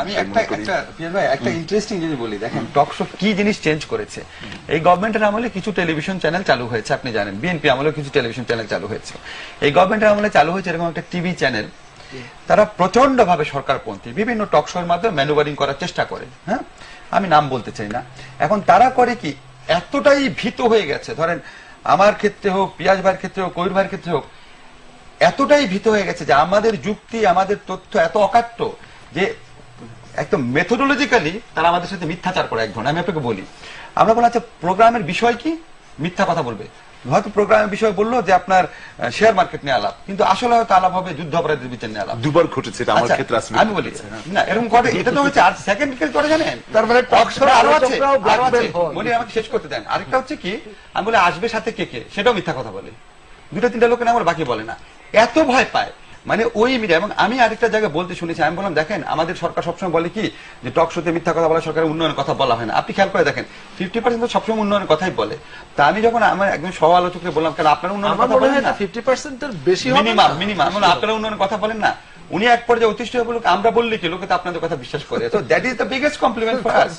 আমি একটা একটা পিয়ার ভাই একটা ইন্টারেস্টিং জিনিস বলি দেখেন টক শো কি জিনিস চেঞ্জ করেছে? এই গভর্নমেন্টের আমলে কিছু টেলিভিশন চ্যানেল চালু হয়েছে আপনি জানেন। বিএনপি আমলে কিছু টেলিভিশন চ্যানেল চালু হয়েছে। এই গভর্নমেন্টের আমলে চালু হয়েছে এরকম একটা টিভি চ্যানেল তারা প্রচণ্ড ভাবে সরকারপন্থী বিভিন্ন টক শোর মাধ্যমে ম্যানুভারিং করার চেষ্টা করে হ্যাঁ? আমি নাম বলতে চাই না। এখন তারা করে কি? এতটাই ভীত হয়ে গেছে। ধরেন আমার ক্ষেত্রে হোক পিয়াজ ভাইয়ের ক্ষেত্রে হোক ভাইয়ের ক্ষেত্রে হোক এতটাই ভীত হয়ে গেছে যে আমাদের যুক্তি আমাদের তথ্য এত অকাট্য যে একদম মেথোডোলজিক্যালি তারা আমাদের সাথে মিথ্যাচার করে এক ধরনের আমি আপনাকে বলি। আমরা বললাম আচ্ছা প্রোগ্রামের বিষয় কি? মিথ্যা কথা বলবে। হয়তো প্রোগ্রামের বিষয় বলল যে আপনার শেয়ার মার্কেট নিয়ে আলাপ। কিন্তু আসলে হয়তো আলাপ হবে যুদ্ধ অপরাধের বিচার নিয়ে আলাপ। দুবার ঘটেছে এটা আমার আচ্ছা, ক্ষেত্রে আসলে আমি বলি না এরকম করে এটা তো হচ্ছে আর সেকেন্ড কেস করে জানেন? তার মানে talk show আরও আছে আরও আছে। বলি আমাকে শেষ করতে দেন। আরেকটা হচ্ছে কি আমি বলে আসবে সাথে কে কে? সেটাও মিথ্যা কথা বলে। দুটো তিনটা লোকের আমার বাকি বলে না। এত ভয় পায়। মানে ওই মিডিয়া এবং আমি আরেকটা জায়গায় বলতে শুনেছি আমি বললাম দেখেন আমাদের সরকার সবসময় বলে কি যে টক শোতে মিথ্যা কথা বলা সরকারের উন্নয়নের কথা বলা হয় না। আপনি খেয়াল করে দেখেন ফিফটি পার্সেন্ট সবসময় উন্নয়নের কথাই বলে। তা আমি যখন আমার একজন সহ আলোচককে বললাম কেন আপনার উন্নয়নের কথা বলেন না? ফিফটি পার্সেন্টের বেশি মিনিমাম। মিনিমাম আপনারা উন্নয়নের কথা বলেন না। উনি এক পর্যায়ে অতিষ্ঠ হয়ে বলুক আমরা বললে কি? লোকে তো আপনাদের কথা বিশ্বাস করে। তো that is the biggest compliment for us